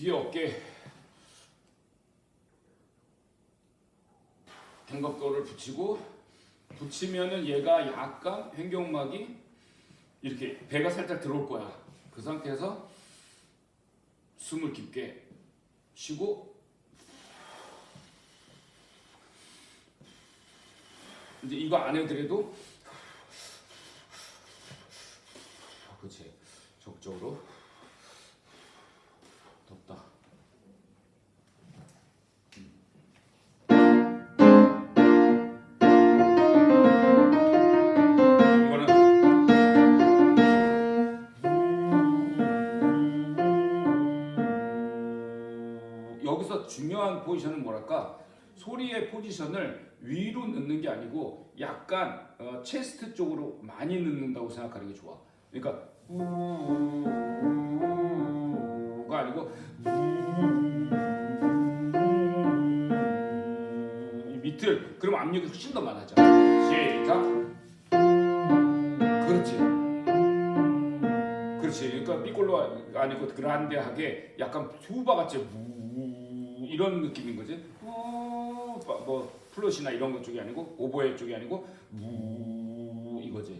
뒤에 어깨 견갑골을 붙이고 붙이면은 얘가 약간 횡격막이 이렇게 배가 살짝 들어올 거야. 그 상태에서 숨을 깊게 쉬고 이제 이거 안 해드려도 그렇지 적극적으로 중요한 포지션은 뭐랄까 소리의 포지션을 위로 넣는 게 아니고 약간 어, 체스트 쪽으로 많이 넣는다고 생각하는 게 좋아. 그러니까 우가 아니고 이 밑을 그럼 압력이 훨씬 더 많아져. 시작. 그렇지. 그렇지. 그러니까 삐꼴로 아니고 그란데하게 약간 튜바 같이 우 이런 느낌인 거지. 우, 뭐 플롯이나 이런 것 쪽이 아니고 오보에 쪽이 아니고 우 이거지.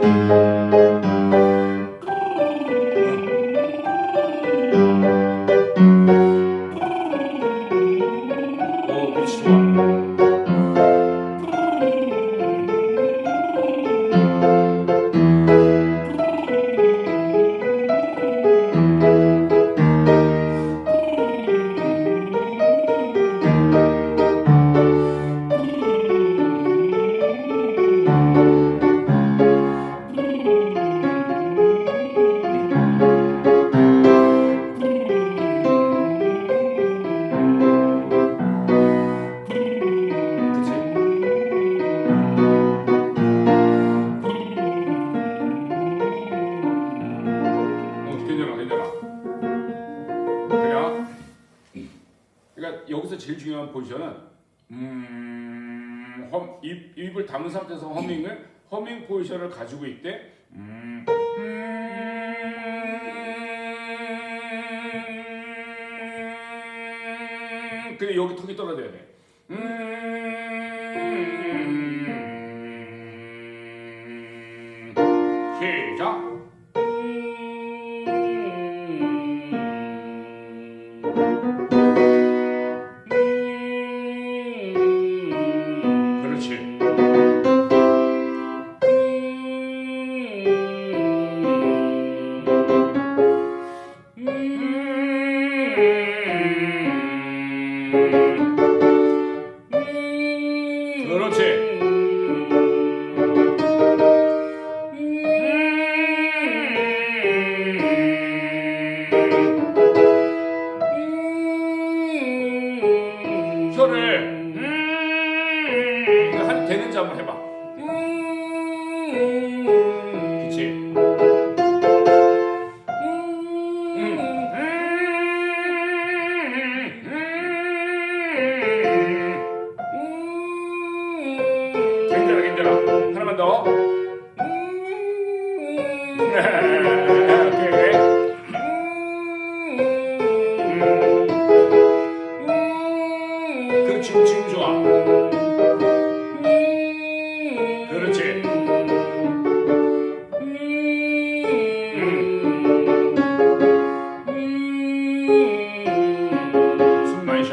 thank you 여기서 제일 중요한 포지션은 음, 험, 입, 입을 담은 상태에서 허밍을 허밍 포지션을 가지고 있대. 음, 음, 근데 여기 턱이 떨어져야 돼. 음,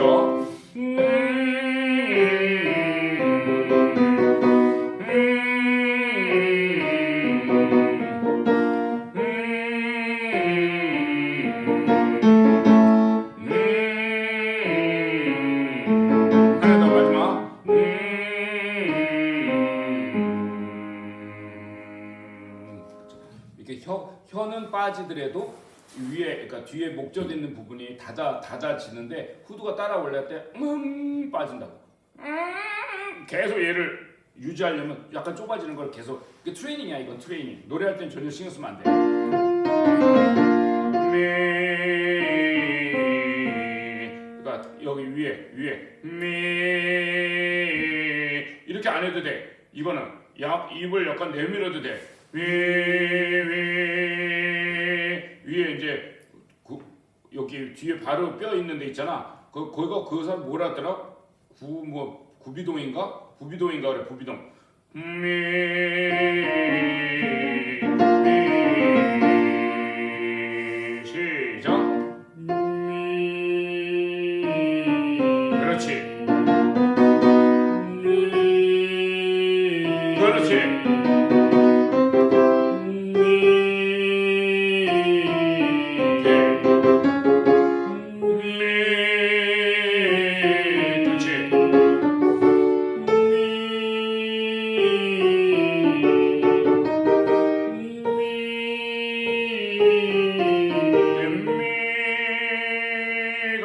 숨 부분이 닫아 닫아지는데 후두가 따라 올릴 때음 빠진다고. 음 계속 얘를 유지하려면 약간 좁아지는 걸 계속 이게 트레이닝이야 이건 트레이닝. 노래할 땐 전혀 신경 쓰면 안 돼. 미 그러니까 여기 위에 위에 미 이렇게 안 해도 돼. 이거는 약 입을 약간 내밀어도 돼. 위, 위, 위에 이제 그, 여기 뒤에 바로 뼈 있는 데 있잖아. 그 거기가 그 사람 뭐라 했더라? 구 뭐 구비동인가? 구비동인가 그래 구비동. 미, 미,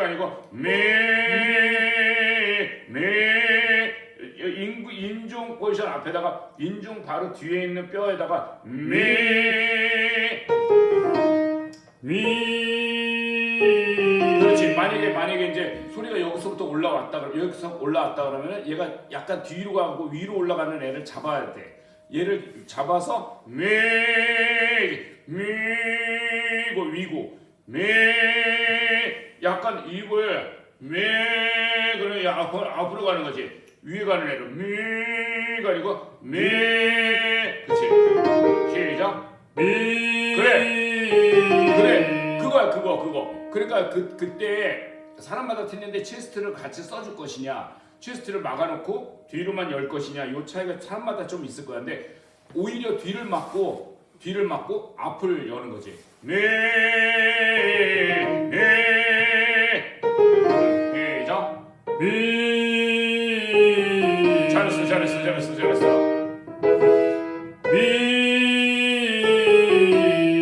미가 아니고 미, 미 인구 인중 포지션 앞에다가 인중 바로 뒤에 있는 뼈에다가 미, 미. 그렇지. 만약에 만약에 이제 소리가 여기서부터 올라왔다 그러면 여기서 올라왔다 그러면 얘가 약간 뒤로 가고 위로 올라가는 애를 잡아야 돼. 얘를 잡아서 미, 미고 위고 미 약간 입을 미 그러면 야 앞으로, 앞으로 가는 거지. 위에 가는 애를 미가 아니고 미 그렇지 시작. 미 그래. 그래. 그거야 그거 그거. 그러니까 그 그때 사람마다 틀린데 체스트를 같이 써줄 것이냐 체스트를 막아놓고 뒤로만 열 것이냐 요 차이가 사람마다 좀 있을 거야. 근데 오히려 뒤를 막고 뒤를 막고 앞을 여는 거지 네, 네. 시작 미 잘했어 잘했어 잘했어 잘했어 미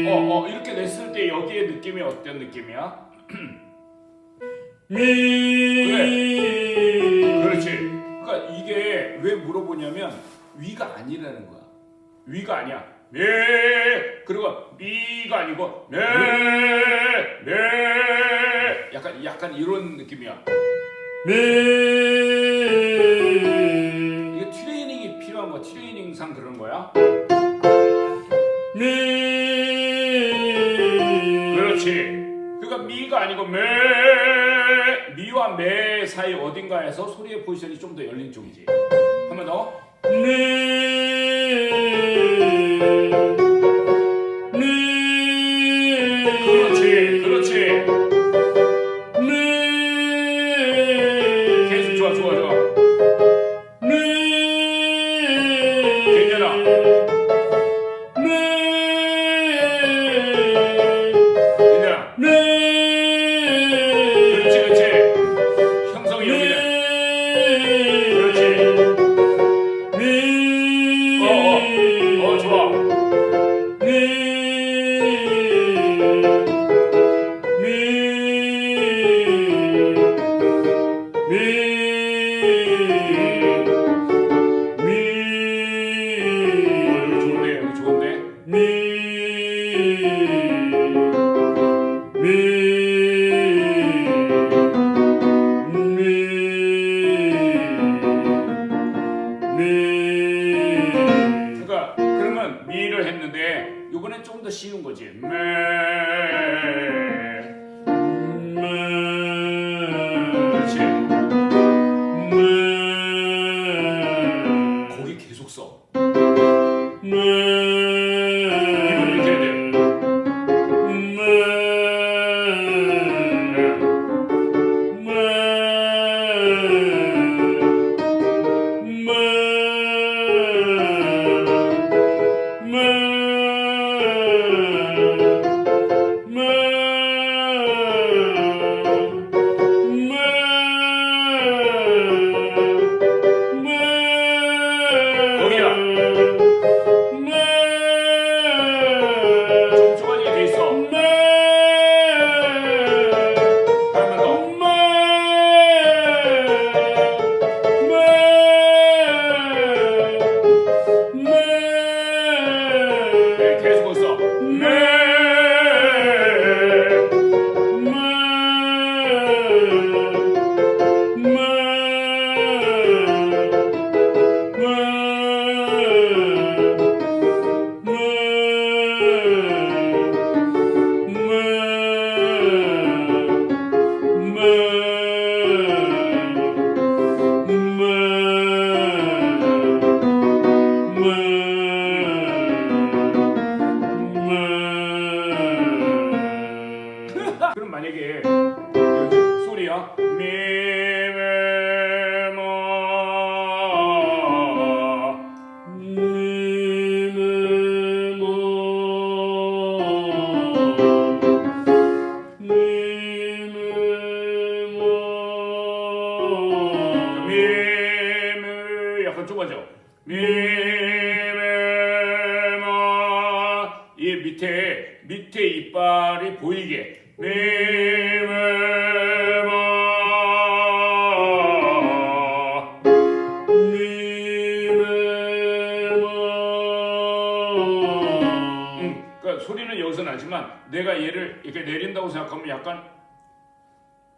어 어 이렇게 냈을 때 여기에 느낌이 어떤 느낌이야? 미 그렇지. 그러니까 이게 왜 물어보냐면 위가 아니라는 거야. 위가 아니야. 네. 그리고 미가 아니고 네. 네. 약간 약간 이런 느낌이야. 미 이게 트레이닝이 필요한 거야. 트레이닝상 그런 거야. 미 그렇지. 그러니까 미가 아니고 매 미와 매 사이 어딘가에서 소리의 포지션이 좀 더 열린 쪽이지. 한 번 더. 그 렇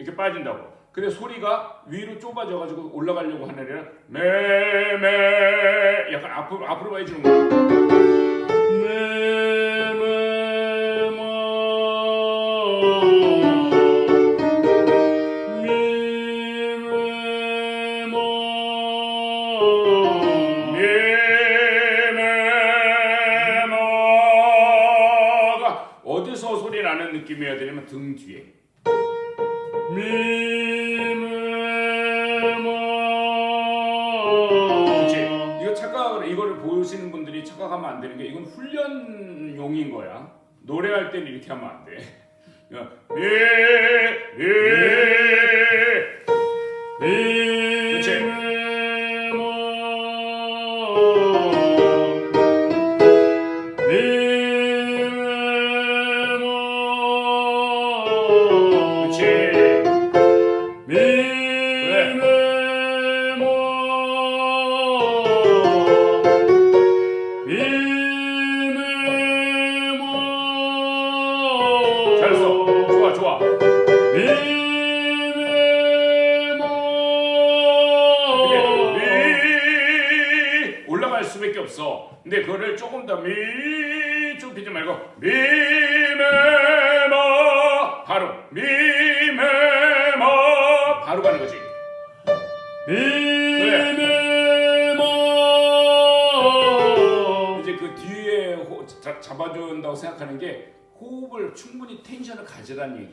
이렇게 빠진다고. 근데 소리가 위로 좁아져가지고 올라가려고 애는 매매 약간 앞으로 앞으로 많이 주는 거야. 때는 이렇게 하면 안 돼. 그러니까 미,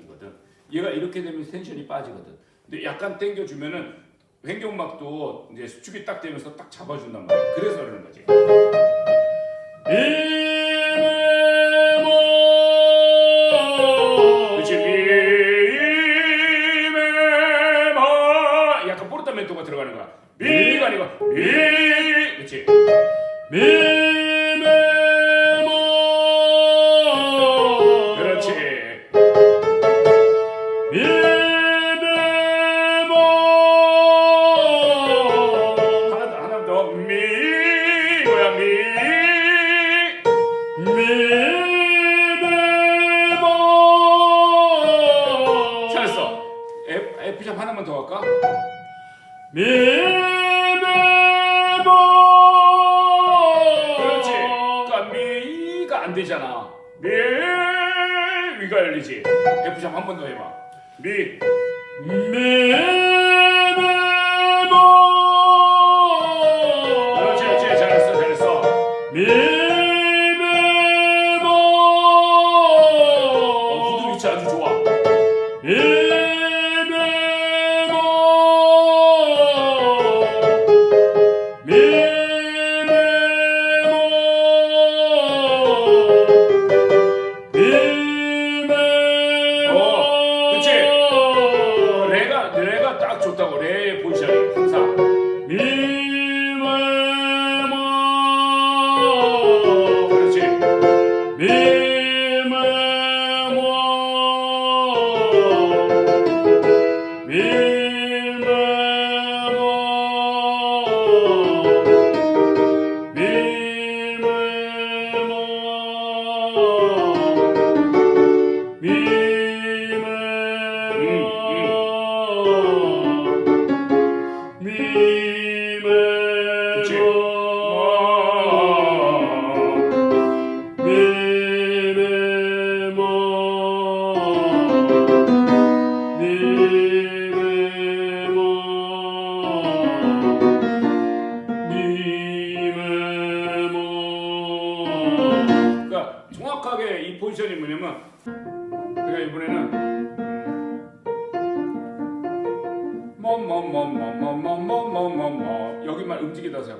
거든. 얘가 이렇게 되면 텐션이 빠지거든. 근데 약간 당겨주면은 횡격막도 이제 수축이 딱 되면서 딱 잡아준단 말이야. 그래서 그러는 거지. 약간 포르타 멘토가 들어가는 거야. 미가 아니고 미. 그렇지. 미 되잖아. 미 위가 열리지. F 샵한번 더 해봐. 미. 그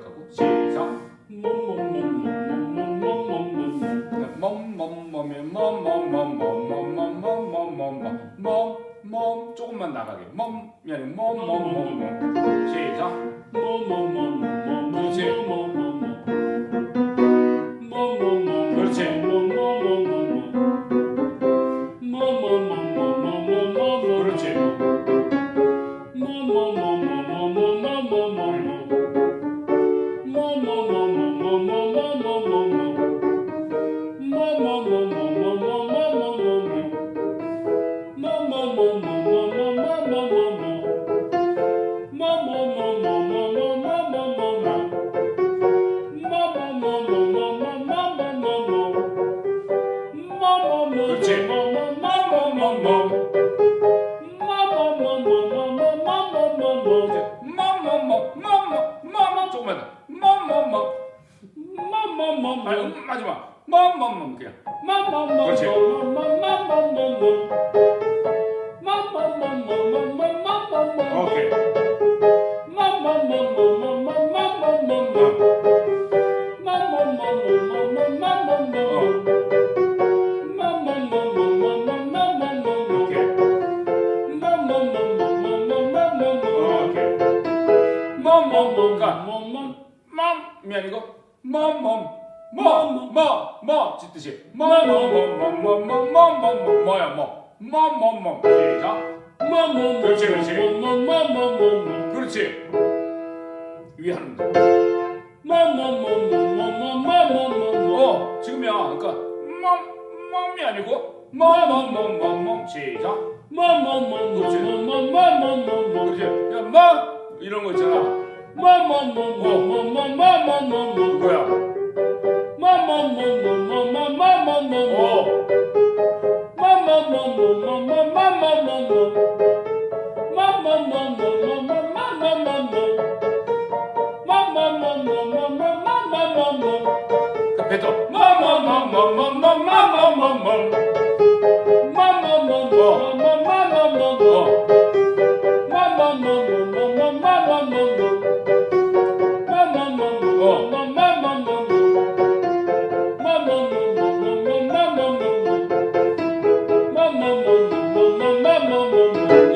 생각하고 시작 멈멈멈멈멈멈멈멈멈 조금만 나가게 멈이 아니고 멈멈멈멈 시작 Shalom. 시작 그렇지 그렇지 그렇지 위에 하는 거. 어 지금이야 그러니까 멈 멈이 아니고 멈멈멈멈멈 시작 그렇지 야뭐 이런 거 있잖아 그거야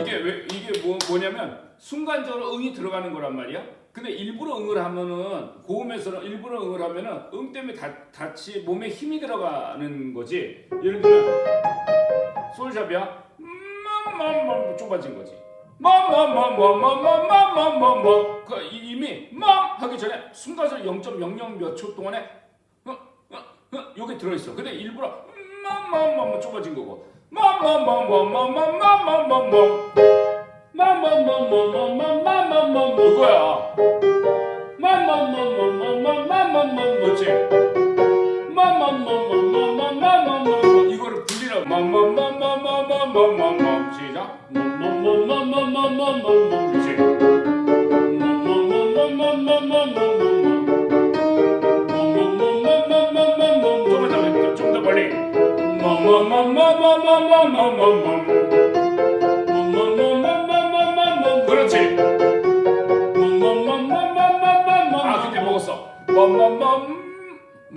이게 왜 이게 뭐, 뭐냐면 순간적으로 응이 들어가는 거란 말이야. 근데 일부러 응을 하면은 고음에서는 일부러 응을 하면은 응 때문에 다, 같이 몸에 힘이 들어가는 거지. 예를 들면 솔샵이야. 맘맘맘 좁아진 거지. 맘맘맘맘맘맘맘맘맘 그 이- 이미 맘 하기 전에 순간적으로 0.00 몇 초 동안에 어, 어, 어, 여기 들어 있어. 근데 일부러 맘맘맘 좁아진 거고. 맘맘맘맘맘맘맘맘 맘 그거야. 그렇지. 이거를 분리라고. 맘맘맘맘맘맘맘맘 시작. 그렇지. 좀더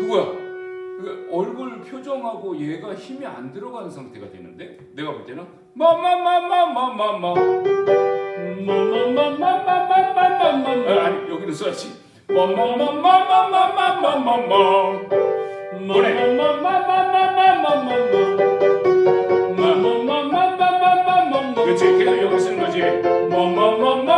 그거야. 그 얼굴 표정하고 얘가 힘이 안 들어가는 상태가 되는데 내가 볼 때는 맘맘맘맘맘맘맘 아니 여기는 써야지 맘맘맘맘맘맘맘맘맘 뭐래 그렇지 계속 여기 쓰는 거지 맘맘맘맘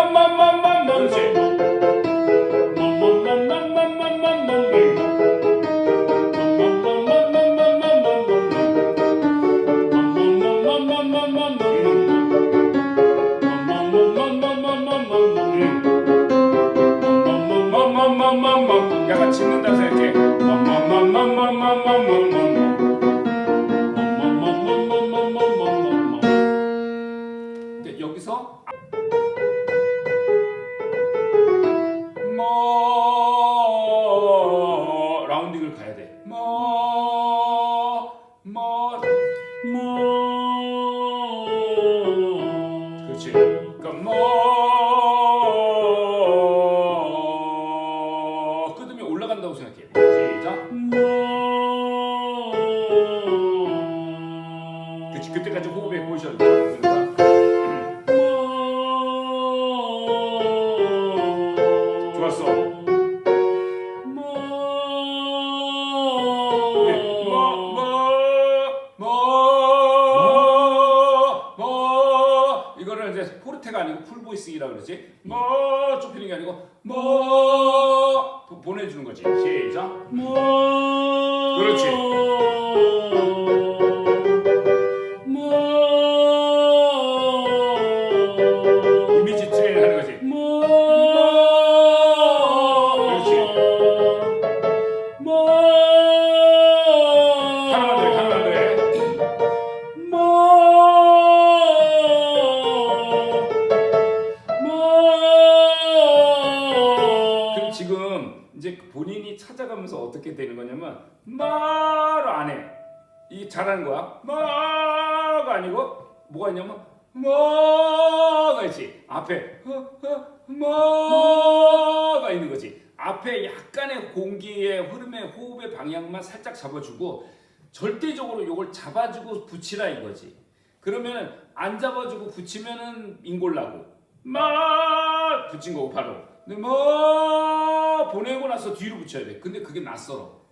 절대적으로 이걸 잡아주고 붙이라 이거지. 그러면 안 잡아주고 붙이면은 인골라고 막 붙인 거고 바로. 근데 뭐 보내고 나서 뒤로 붙여야 돼. 근데 그게 낯설어.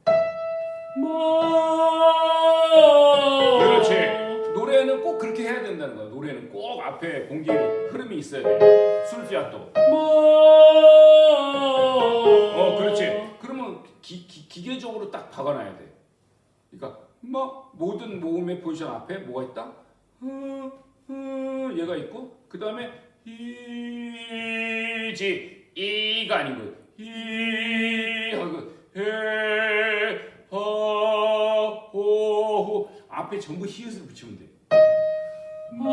그렇지. 노래는 꼭 그렇게 해야 된다는 거야. 노래는 꼭 앞에 공기 흐름이 있어야 돼. 술피아또. 어, 그렇지. 그러면 기, 기, 기계적으로 딱 박아놔야 돼. 그러니까 뭐 모든 모음의 포지션 앞에 뭐가 있다? 흐, 흐, 얘가 있고 그 다음에 이지 이가 아니고 이 하고 해하호 앞에 전부 히읗을 붙이면 돼. 모